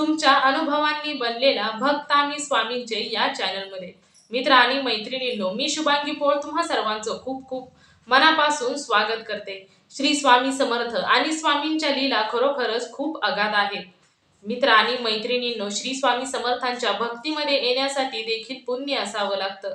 तुमच्या अनुभवांनी बनलेला भक्त आणि स्वामींचे या चॅनलमध्ये मित्र आणि मैत्रिणींनो मी शुभांगी पोळ तुम्हा सर्वांचं खूप खूप मनापासून स्वागत करते. श्री स्वामी समर्थ आणि स्वामींच्या लीला खरोखरच खूप अगाध आहेत. मित्र आणि मैत्रिणींनो श्री स्वामी समर्थांच्या भक्तीमध्ये येण्यासाठी देखील पुण्य असावं लागतं.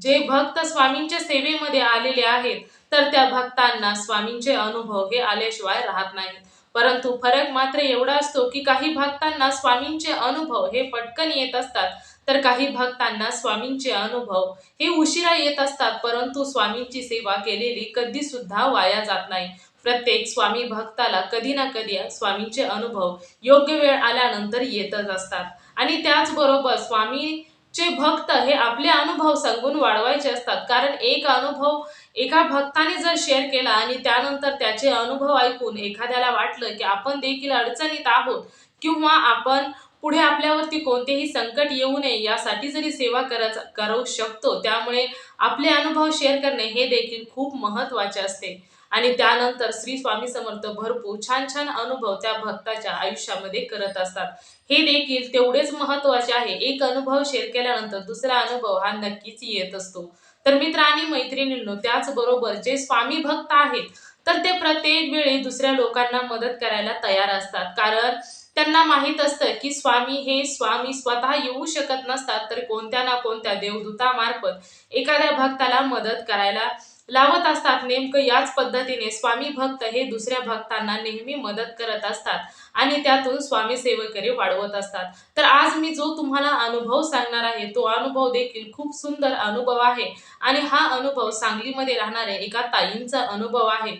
जे भक्त स्वामींच्या सेवेमध्ये आलेले आहेत तर त्या भक्तांना स्वामींचे अनुभव हे आल्याशिवाय राहत नाहीत. परंतु फरक मात्र एवढा असतो की काही भक्तांना स्वामींचे अनुभव हे पटकन येत असतात. तर काही भक्तांना स्वामींचे अनुभव हे उशिरा येत असतात परंतु स्वामींची सेवा केलेली कधी सुद्धा वाया जात नाही. प्रत्येक स्वामी भक्ताला कधी ना कधी स्वामींचे अनुभव योग्य वेळ आल्यानंतर येतच असतात. आणि त्याचबरोबर स्वामीचे भक्त हे आपले अनुभव सांगून वाढवायचे असतात. कारण एक अनुभव एका भक्ताने जर शेअर केला आणि त्यानंतर त्याचे अनुभव ऐकून एखाद्याला वाटलं की आपण देखील अडचणीत आहोत किंवा आपण पुढे आपल्यावरती कोणतेही संकट येऊ नये यासाठी जरी सेवा करत करू शकतो त्यामुळे आपले अनुभव शेअर करणे हे देखील खूप महत्त्वाचे असते. आणि त्यानंतर श्री स्वामी समर्थ भरपूर छान छान अनुभव त्या भक्ताच्या आयुष्यामध्ये करत असतात. हे देखील तेवढेच महत्त्वाचे आहे. एक अनुभव शेअर केल्यानंतर दुसरा अनुभव हा नक्कीच येत असतो. तर मित्र आणि मैत्रिणींनो त्याचबरोबर जे स्वामी भक्त आहेत तर ते प्रत्येक वेळी दुसऱ्या लोकांना मदत करायला तयार असतात. कारण त्यांना माहीत असतं की स्वामी हे स्वामी स्वतः येऊ शकत नसतात तर कोणत्या ना कोणत्या देवदूतामार्फत एखाद्या भक्ताला मदत करायला लावत असतात. नेमकं याच पद्धतीने स्वामी भक्त हे दुसऱ्या भक्तांना नेहमी मदत करत असतात आणि त्यातून स्वामी सेवकरी वाढवत असतात. तर आज मी जो तुम्हाला अनुभव सांगणार आहे तो अनुभव देखील खूप सुंदर अनुभव आहे आणि हा अनुभव सांगलीमध्ये राहणाऱ्या एका ताईंचा अनुभव आहे.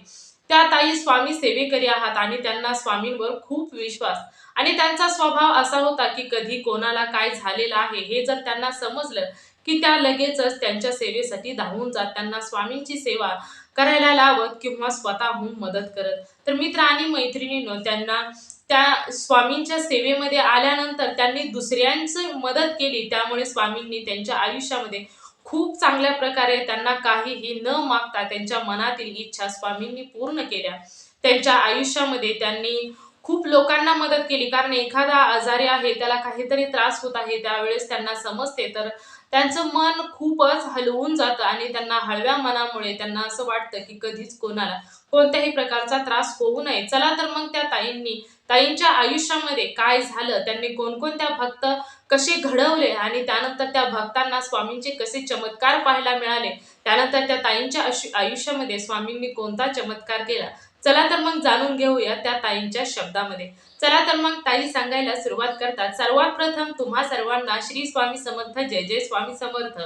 त्या ताई स्वामी सेवेकरी आहात आणि त्यांना स्वामींवर खूप विश्वास आणि त्यांचा स्वभाव असा होता की कधी कोणाला काय झालेलं आहे हे जर त्यांना समजलं की त्या लगेचच त्यांच्या सेवेसाठी धावून जात त्यांना स्वामींची सेवा करायला लावत किंवा स्वतःहून मदत करत. तर मित्र आणि मैत्रिणीनं त्यांना त्या स्वामींच्या सेवेमध्ये आल्यानंतर त्यांनी दुसऱ्यांची मदत केली. त्यामुळे स्वामींनी त्यांच्या आयुष्यामध्ये खूप चांगल्या प्रकारे त्यांना काहीही न मागता त्यांच्या मनातील इच्छा स्वामींनी पूर्ण केल्या. त्यांच्या आयुष्यामध्ये त्यांनी खूप लोकांना मदत केली. कारण एखादा आजारी आहे त्याला काहीतरी त्रास होत आहे त्यावेळेस त्यांना समजते. तर त्यांचं मन खूपच हलवून जातं आणि त्यांना हळव्या मनामुळे त्यांना असं वाटतं की कधीच कोणाला कोणत्याही प्रकारचा त्रास होऊ नये. चला तर मग त्या ताईंनी ताईंच्या आयुष्यामध्ये काय झालं त्यांनी कोणकोणत्या भक्त कसे घडवले आणि त्यानंतर त्या भक्तांना स्वामींचे कसे चमत्कार पाहायला मिळाले त्यानंतर त्या ताईंच्या आयुष्यामध्ये स्वामींनी कोणता चमत्कार केला चला तर मग जाणून घेऊया त्या ताईंच्या शब्दामध्ये. चला तर मग ताई सांगायला सुरुवात करतात. सर्वात प्रथम तुम्हा सर्वांना श्री स्वामी समर्थ जय जय स्वामी समर्थ.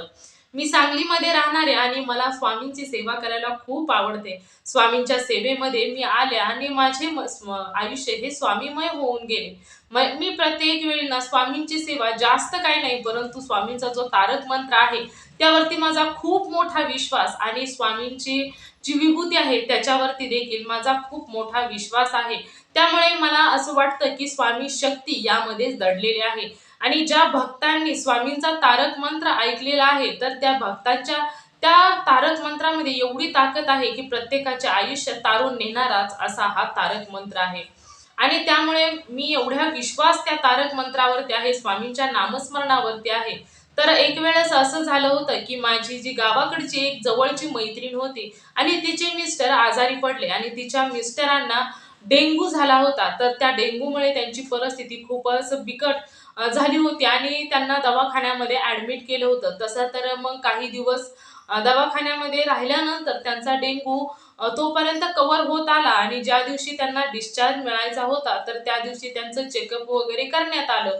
मी सांगलीमध्ये राहणारे आणि मला स्वामींची सेवा करायला खूप आवडते. स्वामींच्या सेवेमध्ये मी आले आणि माझे आयुष्य हे स्वामीमय होऊन गेले. मी प्रत्येक वेळी ना स्वामींची सेवा जास्त काही नाही परंतु स्वामींचा जो तारक मंत्र आहे त्यावरती माझा खूप मोठा विश्वास आणि स्वामींची जी विभूती आहे त्याच्यावरती देखील माझा खूप मोठा विश्वास आहे. त्यामुळे मला असं वाटतं की स्वामी शक्ती यामध्येच दडलेली आहे. आणि ज्या भक्तांनी स्वामींचा तारक मंत्र ऐकलेला आहे तर त्या भक्तांच्या त्या तारक मंत्रामध्ये एवढी ताकद आहे की प्रत्येकाच्या आयुष्य तारून नेणाराच असा हा तारक मंत्र आहे. आणि त्यामुळे मी एवढ्या विश्वास त्या तारक मंत्रावरती आहे स्वामींच्या नामस्मरणावरती आहे. तर एक वेळेस असं झालं होतं की माझी जी गावाकडची एक जवळची मैत्रीण होती आणि तिचे मिस्टर आजारी पडले आणि तिच्या मिस्टरांना डेंग्यू झाला होता. तर त्या डेंग्यूमुळे त्यांची परिस्थिती खूपच बिकट झाली होती आणि त्यांना दवाखान्यामध्ये ॲडमिट केलं होतं. तसं तर मग काही दिवस दवाखान्यामध्ये राहिल्यानंतर त्यांचा डेंग्यू तोपर्यंत कवर होत आला आणि ज्या दिवशी त्यांना डिस्चार्ज मिळायचा होता तर त्या दिवशी त्यांचं चेकअप वगैरे करण्यात आलं.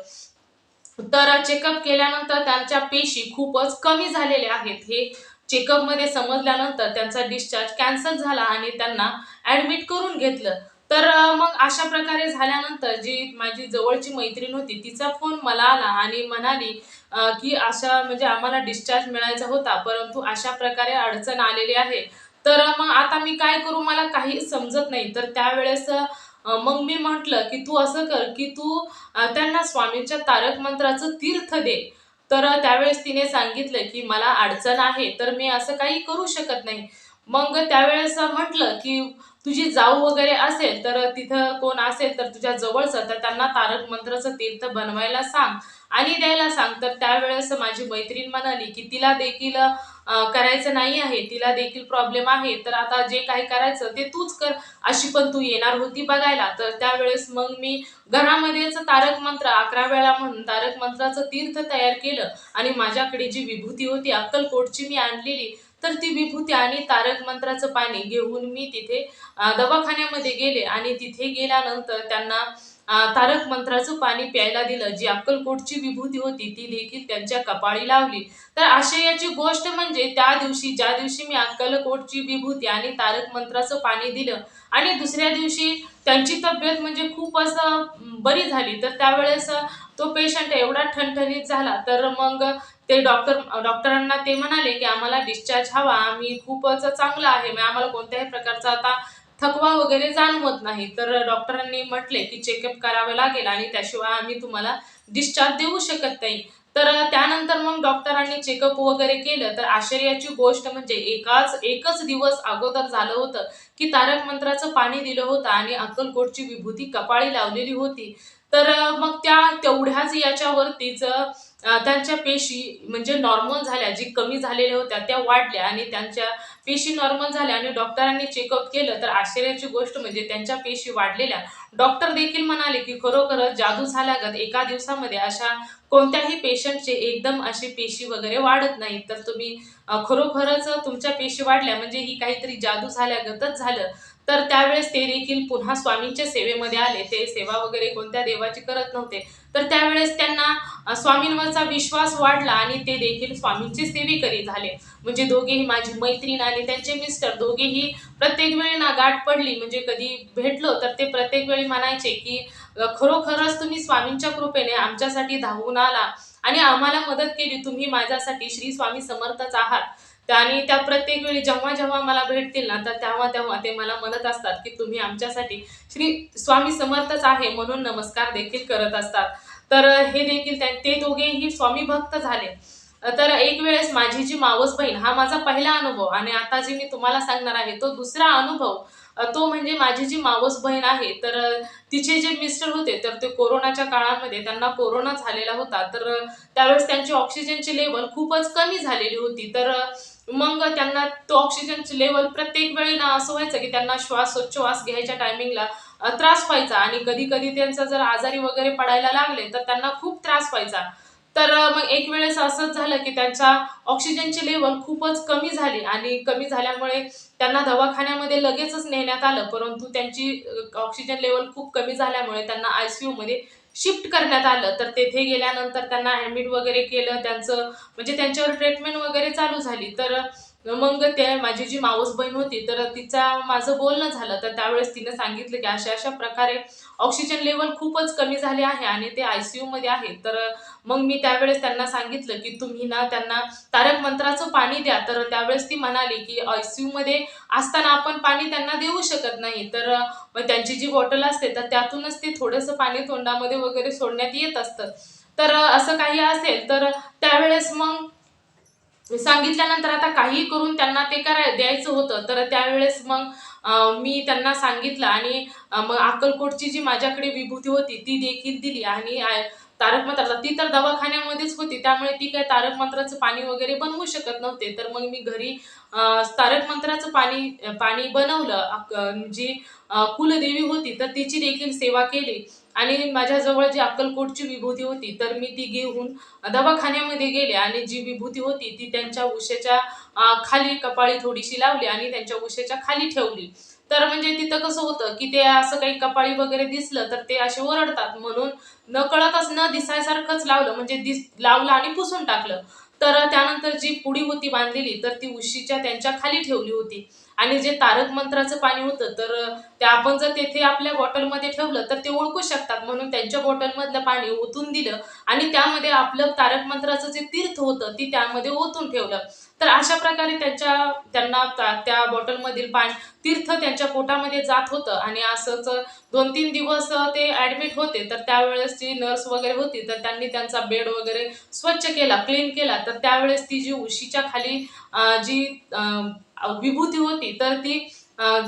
तर चेकअप केल्यानंतर त्यांच्या पेशी खूपच कमी झालेल्या आहेत. हे चेकअपमध्ये समजल्यानंतर त्यांचा डिस्चार्ज कॅन्सल झाला आणि त्यांना ॲडमिट करून घेतलं. तर मग अशा प्रकारे झाल्यानंतर जी माझी जवळची मैत्रीण होती तिचा फोन मला आला आणि म्हणाली की अशा म्हणजे आम्हाला डिस्चार्ज मिळायचा होता परंतु अशा प्रकारे अडचण आलेली आहे. तर मग आता मी काय करू मला काही समजत नाही. तर त्यावेळेस मग मी म्हटलं की तू असं कर की तू त्यांना स्वामींच्या तारक मंत्राचं तीर्थ दे. तर त्यावेळेस तिने सांगितलं की मला अडचण आहे तर मी असं काही करू शकत नाही. मग त्यावेळेस म्हटलं की तुझी जाऊ वगैरे असेल तर तिथं कोण असेल तर तुझ्या जवळचं तर त्यांना तारक मंत्राचं तीर्थ बनवायला सांग. आणि द्यायला सांग. तर त्यावेळेस माझी मैत्रीण म्हणाली की तिला देखील करायचं नाही आहे. तिला देखील प्रॉब्लेम आहे. तर आता जे काही करायचं ते तूच कर. अशी पण तू येणार होती बघायला. तर त्यावेळेस मग मी घरामध्येच तारक मंत्र अकरा वेळा म्हणून तारक मंत्राचं तीर्थ तयार केलं. आणि माझ्याकडे जी विभूती होती अक्कलकोटची मी आणलेली तर ती विभूती आणि तारक मंत्राचं पाणी घेऊन मी तिथे दवाखान्यामध्ये गेले आणि तिथे गेल्यानंतर त्यांना तारक मंत्राचं पाणी प्यायला दिलं. जी अक्कलकोटची विभूती होती ती देखील त्यांच्या कपाळी लावली. तर आशयाची गोष्ट म्हणजे त्या दिवशी ज्या दिवशी मी अक्कलकोटची विभूती आणि तारक मंत्राचं पाणी दिलं आणि दुसऱ्या दिवशी त्यांची तब्येत म्हणजे खूप असं बरी झाली. तर त्यावेळेस तो पेशंट एवढा ठणठणीत झाला. तर मग ते डॉक्टर डॉक्टरांना ते म्हणाले की आम्हाला डिस्चार्ज हवा आम्ही खूपच चांगलं आहे. म्हणजे आम्हाला कोणत्याही प्रकारचा आता थकवा वगैरे जाणवत नाही. तर डॉक्टरांनी म्हटले की चेकअप करावं लागेल आणि त्याशिवाय आम्ही तुम्हाला डिस्चार्ज देऊ शकत नाही. तर त्यानंतर मग डॉक्टरांनी चेकअप वगैरे केलं. तर आश्चर्याची गोष्ट म्हणजे एकाच एकच दिवस अगोदर झालं होतं की तारक मंत्राचं पाणी दिलं होतं आणि अक्कलकोटची विभूती कपाळी लावलेली होती. तर मग त्या तेवढ्याच याच्यावरतीच त्यांच्या पेशी म्हणजे नॉर्मल झाल्या जी कमी झालेल्या होत्या त्या वाढल्या आणि त्यांच्या पेशी नॉर्मल झाल्या आणि डॉक्टरांनी चेकअप केलं तर आश्चर्याची गोष्ट म्हणजे त्यांच्या पेशी वाढलेल्या. डॉक्टर देखील म्हणाले की खरोखरच जादू झाल्यागत एका दिवसामध्ये अशा कोणत्याही पेशंटचे एकदम असे पेशी वगैरे वाढत नाही तर तुम्ही खरोखरच तुमच्या पेशी वाढल्या म्हणजे ही काहीतरी जादू झाल्यागतच झालं. तर त्यावेळेस ते देखील पुन्हा स्वामींच्या सेवेमध्ये आले. ते सेवा वगैरे कोणत्या देवाची करत नव्हते. तर त्यावेळेस त्यांना स्वामींवरचा विश्वास वाढला आणि ते देखील स्वामींचे सेवेकरी झाले. म्हणजे दोघेही माझी मैत्रीण आणि त्यांचे मिस्टर दोघेही प्रत्येक वेळी ना गाठ पडली. म्हणजे कधी भेटलो तर ते प्रत्येक वेळी म्हणायचे की खरोखरच तुम्ही स्वामींच्या कृपेने आमच्यासाठी धावून आला आणि आम्हाला मदत केली. तुम्ही माझ्यासाठी श्री स्वामी समर्थच आहात. आणि त्या प्रत्येक वेळी जेव्हा जेव्हा मला भेटतील ना तर तेव्हा तेव्हा ते मला म्हणत असतात की तुम्ही आमच्यासाठी श्री स्वामी समर्थच आहे म्हणून नमस्कार देखील करत असतात. तर हे देखील ते दोघेही स्वामी भक्त झाले. तर एक वेळेस माझी जी मावस बहीण हा माझा पहिला अनुभव आणि आता जे मी तुम्हाला सांगणार आहे तो दुसरा अनुभव तो म्हणजे माझी जी मावस बहीण आहे तर तिचे जे मिस्टर होते तर ते कोरोनाच्या काळामध्ये त्यांना कोरोना झालेला होता. तर त्यावेळेस त्यांची ऑक्सिजनची लेवल खूपच कमी झालेली होती. तर मग त्यांना तो ऑक्सिजनची लेवल प्रत्येक वेळी ना असं व्हायचं की त्यांना श्वास श्वास घ्यायच्या टायमिंगला त्रास व्हायचा. आणि कधी कधी त्यांचा जर आजारी वगैरे पडायला लागले तर त्यांना खूप त्रास व्हायचा. तर मग एक वेळेस असंच झालं की त्यांच्या ऑक्सिजनची लेवल खूपच कमी झाली आणि कमी झाल्यामुळे त्यांना दवाखान्यामध्ये लगेचच नेण्यात आलं. परंतु त्यांची ऑक्सिजन लेवल खूप कमी झाल्यामुळे त्यांना आय सी यूमध्ये शिफ्ट करण्यात आलं. तर तेथे गेल्यानंतर त्यांना ॲडमिट वगैरे केलं. त्यांचं म्हणजे त्यांच्यावर ट्रीटमेंट वगैरे चालू झाली. तर मग ते माझी जी मावस बहीण होती तर तिचा माझं बोलणं झालं. तर त्यावेळेस तिनं सांगितलं की अशा अशा प्रकारे ऑक्सिजन लेवल खूपच कमी झाले आहे आणि ते आय सी यूमध्ये आहे. तर मग मी त्यावेळेस त्यांना सांगितलं की तुम्ही ना त्यांना तारक मंत्राचं पाणी द्या. तर त्यावेळेस ती म्हणाली की आय सी यूमध्ये असताना आपण पाणी त्यांना देऊ शकत नाही. तर मग त्यांची जी बॉटल असते तर त्यातूनच ते थोडंसं पाणी तोंडामध्ये वगैरे सोडण्यात येत असतं. तर असं काही असेल तर त्यावेळेस मग सांगितल्यानंतर आता काही करून त्यांना ते कराय द्यायचं होतं. तर त्यावेळेस मग मी त्यांना सांगितलं आणि मग अक्कलकोटची जी माझ्याकडे विभूती होती ती देखील दिली. आणि तारक मंत्राचा ती तर दवाखान्यामध्येच होती. त्यामुळे ती काय तारक मंत्राचं पाणी वगैरे बनवू शकत नव्हते. तर मग मी घरी तारक मंत्राचं पाणी पाणी बनवलं. जी कुलदेवी होती तर तिची देखील सेवा केली. आणि माझ्याजवळ जी अक्कलकोटची विभूती होती तर मी ती घेऊन दवाखान्यामध्ये गेले. आणि जी विभूती होती ती त्यांच्या उशेच्या खाली कपाळी थोडीशी लावली आणि त्यांच्या उशेच्या खाली ठेवली. तर म्हणजे तिथं कसं होतं की ते असं काही कपाळी वगैरे दिसलं तर ते असे ओरडतात. म्हणून न कळतच न दिसायसारखंच लावलं. म्हणजे दिस लावलं आणि पुसून टाकलं. तर त्यानंतर जी पुडी होती बांधलेली तर ती उशीच्या त्यांच्या खाली ठेवली होती. आणि जे तारक मंत्राचं पाणी होतं तर ते आपण जर तेथे आपल्या बॉटलमध्ये ठेवलं तर ते ओळखू शकतात. म्हणून त्यांच्या बॉटलमधलं पाणी ओतून दिलं आणि त्यामध्ये आपलं तारक मंत्राचं जे तीर्थ होतं ती त्यामध्ये ओतून ठेवलं. तर अशा प्रकारे त्यांच्या त्यांना त्या- त्या बॉटलमधील पाणी तीर्थ त्यांच्या पोटामध्ये जात होतं. आणि असंच दोन तीन दिवस ते ॲडमिट होते. तर त्यावेळेस जी नर्स वगैरे होती तर त्यांनी त्यांचा बेड वगैरे स्वच्छ केला क्लीन केला. तर त्यावेळेस ती जी उशीच्या खाली जी विभूती होती तर ती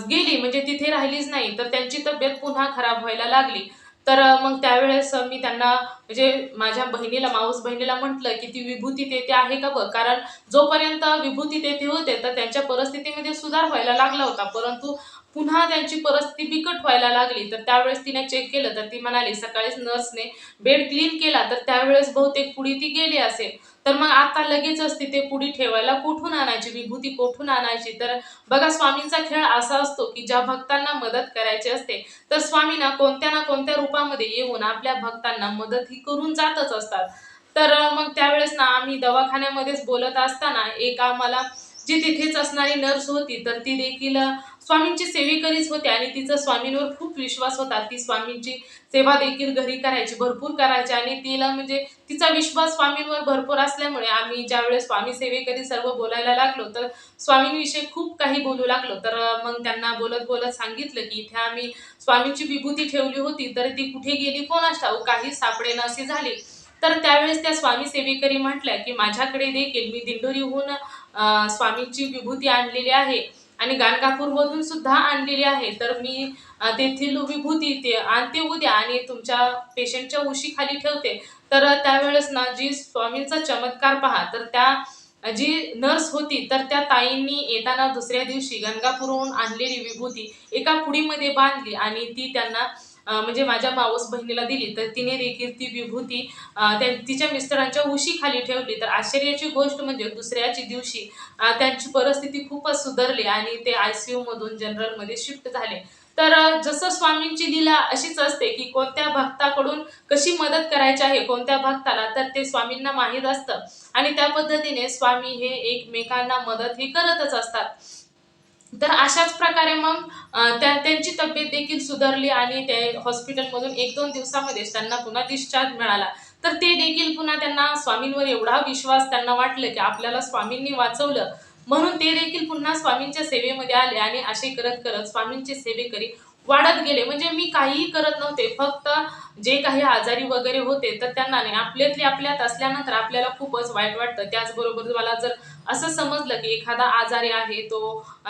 गेली म्हणजे तिथे राहिलीच नाही तर त्यांची तब्येत पुन्हा खराब व्हायला लागली. तर मग त्यावेळेस मी त्यांना म्हणजे माझ्या बहिणीला माऊस बहिणीला म्हटलं की ती विभूती तेथे आहे का बघ? कारण जोपर्यंत विभूती तेथे होते तर त्यांच्या परिस्थितीमध्ये सुधार व्हायला लागला होता. परंतु पुन्हा त्यांची परिस्थिती बिकट व्हायला लागली. तर त्यावेळेस तिने चेक केलं तर ती म्हणाली सकाळीच नर्सने बेड क्लीन केला तर त्यावेळेस बहुतेक पुढी ती गेली असेल. तर मग आता लगेचच तिथे पुढी ठेवायला कुठून आणायची? विभूती कुठून आणायची? तर बघा स्वामींचा खेळ असा असतो की ज्या भक्तांना मदत करायची असते तर स्वामींना कोणत्या ना कोणत्या रूपामध्ये येऊन आपल्या भक्तांना मदत ही करून जातच असतात. तर मग त्यावेळेस ना आम्ही दवाखान्यामध्येच बोलत असताना एक आम्हाला जी तिथेच असणारी नर्स होती तर ती देखील स्वामींची सेवेकरीच होती आणि तिचा स्वामींवर खूप विश्वास होता. ती स्वामींची सेवा देखील घरी करायची भरपूर करायची आणि तिला म्हणजे तिचा विश्वास स्वामींवर भरपूर असल्यामुळे आम्ही ज्यावेळेस स्वामी सेवेकरी सर्व बोलायला लागलो तर स्वामींविषयी खूप काही बोलू लागलो. तर मग त्यांना बोलत बोलत सांगितलं की इथे आम्ही स्वामींची विभूती ठेवली होती तर ती कुठे गेली? कोणास ठाऊक काही सापडेनाशी झाली. तर त्यावेळेस त्या स्वामी सेवेकरी म्हटल्या की माझ्याकडे देखील मी दिंडोरीहून स्वामींची विभूती आणलेली आहे. आणि गाणगापूरमधून सुद्धा आणलेली आहे. तर मी तेथील विभूती ते आणते उद्या आणि तुमच्या पेशंटच्या उशीखाली ठेवते. तर त्यावेळेस ना जी स्वामींचा चमत्कार पहा तर त्या जी नर्स होती तर त्या ताईंनी येताना दुसऱ्या दिवशी गंगापूरहून आणलेली विभूती एका पुडीमध्ये बांधली आणि ती त्यांना म्हणजे माझ्या मावस बहिणीला दिली तर तिने देखील ती विभूती त्या तिच्या मिस्टरांच्या उशीखाली ठेवली. तर आश्चर्याची गोष्ट म्हणजे दुसऱ्याच्या दिवशी त्यांची परिस्थिती खूपच सुधारली आणि ते आय सी यूमधून जनरलमध्ये शिफ्ट झाले. तर जसं स्वामींची लीला अशीच असते की कोणत्या भक्ताकडून कशी मदत करायची आहे कोणत्या भक्ताला तर ते स्वामींना माहीत असतं. आणि त्या पद्धतीने स्वामी हे एकमेकांना मदत हे करतच असतात. तर अशाच प्रकारे मग त्या त्यांची तब्येत देखील सुधारली आणि ते हॉस्पिटलमधून एक दोन दिवसामध्येच त्यांना पुन्हा डिस्चार्ज मिळाला. तर ते देखील पुन्हा त्यांना स्वामींवर एवढा विश्वास त्यांना वाटलं की आपल्याला स्वामींनी वाचवलं. म्हणून ते देखील पुन्हा स्वामींच्या सेवेमध्ये आले आणि असे करत करत स्वामींचे सेवेकरी वाढत गेले. म्हणजे मी काहीही करत नव्हते. फक्त जे काही आजारी वगैरे होते तर त्यांना नाही. आपल्यातले आपल्यात असल्यानंतर आपल्याला खूपच वाईट वाटतं. त्याचबरोबर मला जर असं समजलं की एखादा आजारी आहे तो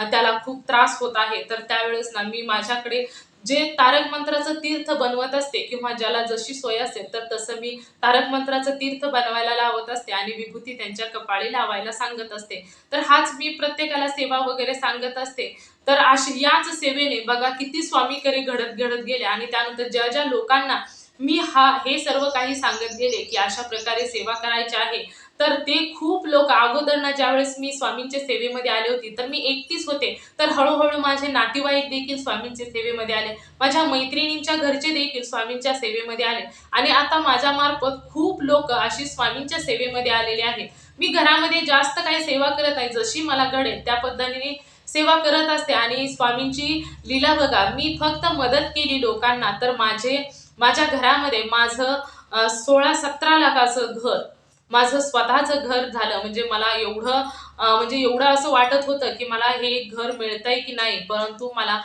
त्याला खूप त्रास होत आहे तर त्यावेळेस ना मी माझ्याकडे जे तारक मंत्राचं तीर्थ बनवत असते किंवा ज्याला जशी सोय असेल तर तसं मी तारक मंत्राचं तीर्थ बनवायला लावत असते आणि विभूती त्यांच्या कपाळी लावायला सांगत असते. तर हाच मी प्रत्येकाला सेवा वगैरे सांगत असते. तर अशी याच सेवेने बघा किती स्वामीकरी घडत घडत गेले आणि त्यानंतर ज्या ज्या लोकांना मी हा हे सर्व काही सांगत गेले की अशा प्रकारे सेवा करायची आहे. तर ते खूप लोक अगोदरना ज्यावेळेस मी स्वामींच्या सेवेमध्ये आले होते तर मी एकटीच होते. तर हळूहळू माझे नातेवाईक देखील स्वामींच्या सेवेमध्ये आले. माझ्या मैत्रिणींच्या घरचे देखील स्वामींच्या सेवेमध्ये आले. आणि आता माझ्यामार्फत खूप लोक अशी स्वामींच्या सेवेमध्ये आलेले आहेत. मी घरामध्ये जास्त काही सेवा करत नाही जशी मला घडेल त्या पद्धतीने सेवा करत असते. आणि स्वामींची लीला बघा मी फक्त मदत केली लोकांना. तर माझे माझ्या घरामध्ये माझं सोळा सतरा लाखाचं घर माझं स्वतःचं घर झालं. म्हणजे मला एवढं म्हणजे एवढं असं वाटत होतं की मला हे घर मिळतंय की नाही. परंतु मला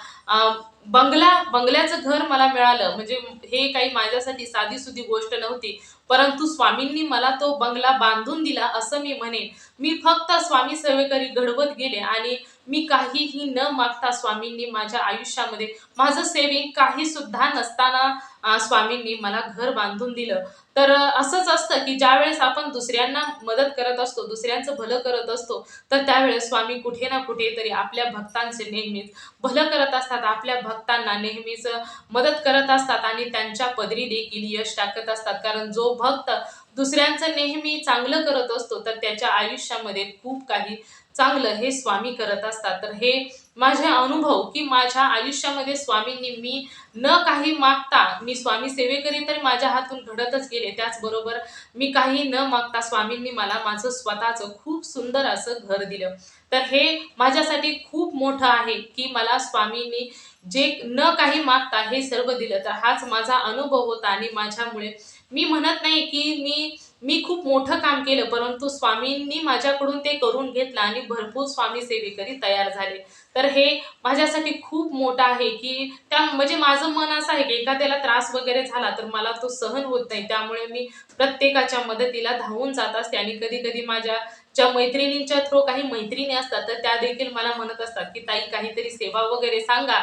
बंगला बंगल्याचं घर मला मिळालं. म्हणजे हे काही माझ्यासाठी साधीसुधी गोष्ट नव्हती. परंतु स्वामींनी मला तो बंगला बांधून दिला असं मी म्हणेन. मी फक्त स्वामी सेवेकरी घडवत गेले आणि मी काहीही न मागता स्वामींनी माझ्या आयुष्यामध्ये माझं सेविंग काही सुद्धा नसताना स्वामींनी मला घर बांधून दिलं. तर असंच असतं की ज्यावेळेस आपण दुसऱ्यांना मदत करत असतो दुसऱ्यांचं भलं करत असतो तर त्यावेळेस स्वामी कुठे ना कुठेतरी आपल्या भक्तांचे नेहमीच भलं करत असतात आपल्या भक्तांना नेहमीच मदत करत असतात आणि त्यांच्या पदरी देखील यश टाकत असतात. कारण जो भक्त दुसऱ्यांचं नेहमी चांगलं करत असतो तर त्याच्या आयुष्यामध्ये खूप काही चांगलं हे स्वामी करत असतात. तर हे माझे अनुभव की माझ्या आयुष्यामध्ये स्वामींनी मी न काही मागता मी स्वामी सेवेकरी तर माझ्या हातून घडतच गेले. त्याचबरोबर मी काही न मागता स्वामींनी मला माझं स्वतःचं खूप सुंदर असं घर दिलं. तर हे माझ्यासाठी खूप मोठं आहे की मला स्वामींनी जे न काही मागता हे सर्व दिलं. तर हाच माझा अनुभव होता आणि माझ्यामुळे मी म्हणत नाही की मी मी खूप मोठं काम केलं परंतु स्वामींनी माझ्याकडून ते करून घेतलं आणि भरपूर स्वामी सेवेकरी तयार झाले. तर हे माझ्यासाठी खूप मोठं आहे की त्या म्हणजे माझं मन असं आहे की एखाद्याला त्रास वगैरे झाला तर मला तो सहन होत नाही. त्यामुळे मी प्रत्येकाच्या मदतीला धावून जात असते आणि कधी कधी माझ्या ज्या मैत्रिणींच्या थ्रू काही मैत्रिणी असतात तर त्या देखील मला म्हणत असतात की ताई काहीतरी सेवा वगैरे सांगा.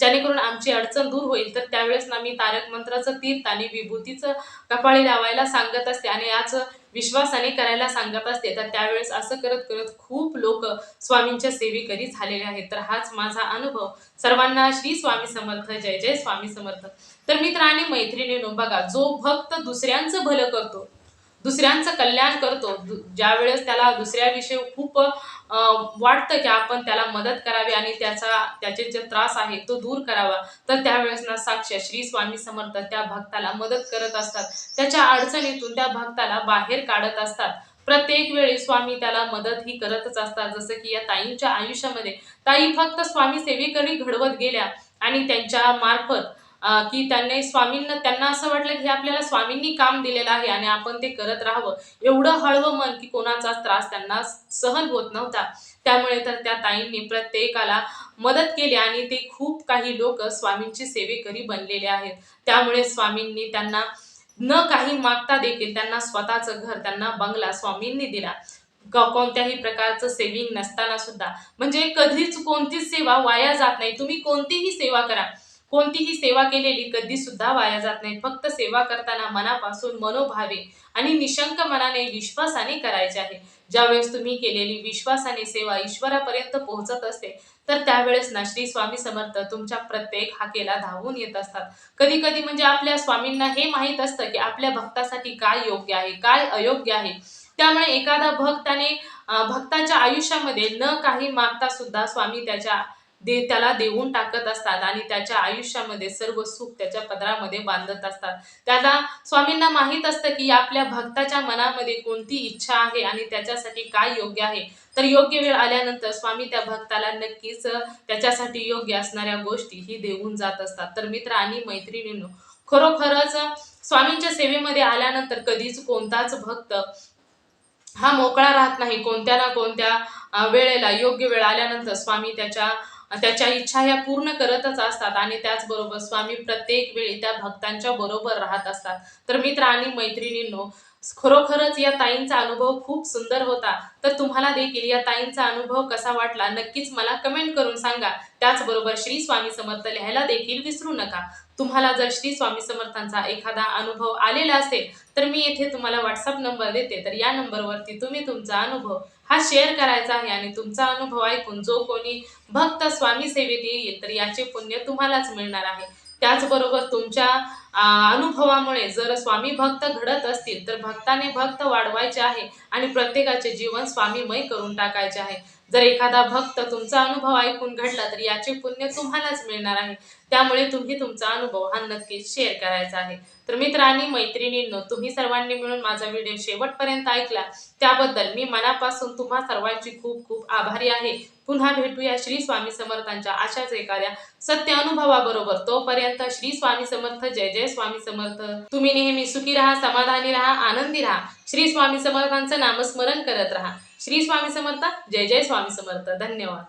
जेणेकरून आमची अडचण दूर होईल तर त्यावेळेस ना मी तारक मंत्राचं तीर्थ आणि विभूतीचं कपाळी लावायला सांगत असते आणि याच विश्वासाने करायला सांगत असते. तर त्यावेळेस असं करत करत खूप लोक स्वामींच्या सेवेकरी झालेले आहेत. तर हाच माझा अनुभव. सर्वांना श्री स्वामी समर्थ जय जय स्वामी समर्थ. तर मित्र आणि मैत्रिणीनो बघा जो भक्त दुसऱ्यांचं भलं करतो दुसऱ्यांचं कल्याण करतो. दु- ज्यावेळेस त्याला दुसऱ्याविषयी खूप वाटतं की आपण त्याला मदत करावी आणि त्याचा त्याचे जे त्रास आहे तो दूर करावा तर त्यावेळेस ना साक्ष श्री स्वामी समर्थ त्या भक्ताला मदत करत असतात. त्याच्या अडचणीतून त्या भक्ताला बाहेर काढत असतात. प्रत्येक वेळी स्वामी त्याला मदत ही करतच असतात. जसं की या ताईंच्या आयुष्यामध्ये ताई फक्त स्वामी सेवेकरी घडवत गेल्या आणि त्यांच्या मार्फत की त्यांनी स्वामींना त्यांना असं वाटलं की हे आपल्याला स्वामींनी काम दिलेलं आहे आणि आपण ते करत राहावं. एवढं हळवं मन की कोणाचाच त्रास त्यांना सहन होत नव्हता. त्यामुळे तर त्या ताईंनी प्रत्येकाला मदत केली आणि ते खूप काही लोक स्वामींची सेवेकरी बनलेले आहेत. त्यामुळे स्वामींनी त्यांना न काही मागता देखील त्यांना स्वतःचं घर त्यांना बंगला स्वामींनी दिला. कोणत्याही प्रकारचं सेविंग नसताना सुद्धा. म्हणजे कधीच कोणतीच सेवा वाया जात नाही. तुम्ही कोणतीही सेवा करा. कोणतीही सेवा केलेली कधी सुद्धा वाया जात नाही. फक्त सेवा करताना मनापासून मनोभावे आणि निशंक मनाने विश्वासाने करायचे आहे. ज्यावेळेस तुम्ही केलेली विश्वासाने सेवा ईश्वरापर्यंत पोहोचत असते तर त्यावेळेस ना श्री स्वामी समर्थ तुमच्या प्रत्येक हाकेला धावून येत असतात. कधी कधी म्हणजे आपल्या स्वामींना हे माहीत असतं की आपल्या भक्तासाठी काय योग्य आहे काय अयोग्य आहे. त्यामुळे एखादा भक्ताने भक्ताच्या आयुष्यामध्ये न काही मागता सुद्धा स्वामी त्याच्या दे त्याला देऊन टाकत असतात आणि त्याच्या आयुष्यामध्ये सर्व सुख त्याच्या पदरामध्ये बांधत असतात. त्याला स्वामींना माहीत असतं की आपल्या भक्ताच्या मनामध्ये कोणती इच्छा आहे आणि त्याच्यासाठी काय योग्य आहे. तर योग्य वेळ आल्यानंतर स्वामी त्या भक्ताला नक्कीच त्याच्यासाठी योग्य असणाऱ्या गोष्टी ही देऊन जात असतात. तर मित्र आणि मैत्रिणींनो खरोखरच स्वामींच्या सेवेमध्ये आल्यानंतर कधीच कोणताच भक्त हा मोकळा राहत नाही. कोणत्या ना कोणत्या वेळेला योग्य वेळ आल्यानंतर स्वामी त्याच्या त्याच्या इच्छा ह्या पूर्ण करतच असतात आणि त्याचबरोबर स्वामी प्रत्येक वेळी त्या भक्तांच्या बरोबर राहत असतात. तर मित्र आणि मैत्रिणींनो खरोखरच या ताईंचा अनुभव खूप सुंदर होता. तर तुम्हाला देखील या ताईंचा अनुभव कसा वाटला नक्कीच मला कमेंट करून सांगा. त्याचबरोबर श्री स्वामी समर्थ लिहायला देखील विसरू नका. तुम्हाला जर श्री स्वामी समर्थांचा एखादा अनुभव आलेला असेल तर मी येथे तुम्हाला व्हॉट्सअप नंबर देते. तर या नंबरवरती तुम्ही तुमचा अनुभव हा शेअर करायचा आहे आणि तुमचा अनुभव ऐकून जो कोणी भक्त स्वामी सेवेत येईल तर याचे पुण्य तुम्हालाच मिळणार आहे. त्याचबरोबर तुमच्या अनुभवामुळे जर स्वामी भक्त घडत असतील तर भक्ताने भक्त वाढवायचे आहे आणि प्रत्येकाचे जीवन स्वामीमय करून टाकायचे आहे. जर एखादा भक्त तुमचा अनुभव ऐकून घडला तर याचे पुण्य तुम्हालाच मिळणार आहे. त्यामुळे तुम्ही तुमचा अनुभव हा नक्कीच शेअर करायचा आहे. तर मित्रांनी मैत्रिणींनो तुम्ही सर्वांनी मिळून माझा व्हिडिओ शेवटपर्यंत ऐकला. त्याबद्दल मी मनापासून तुम्हा सर्वांची खूप खूप आभारी आहे. पुन्हा भेटूया श्री स्वामी समर्थांच्या अशाच एखाद्या सत्य अनुभवाबरोबर. तोपर्यंत श्री स्वामी समर्थ जय जय स्वामी समर्थ. तुम्ही नेहमी सुखी राहा समाधानी राहा आनंदी राहा. श्री स्वामी समर्थांचं नामस्मरण करत राहा. श्री स्वामी समर्थ जय जय स्वामी समर्थ. धन्यवाद.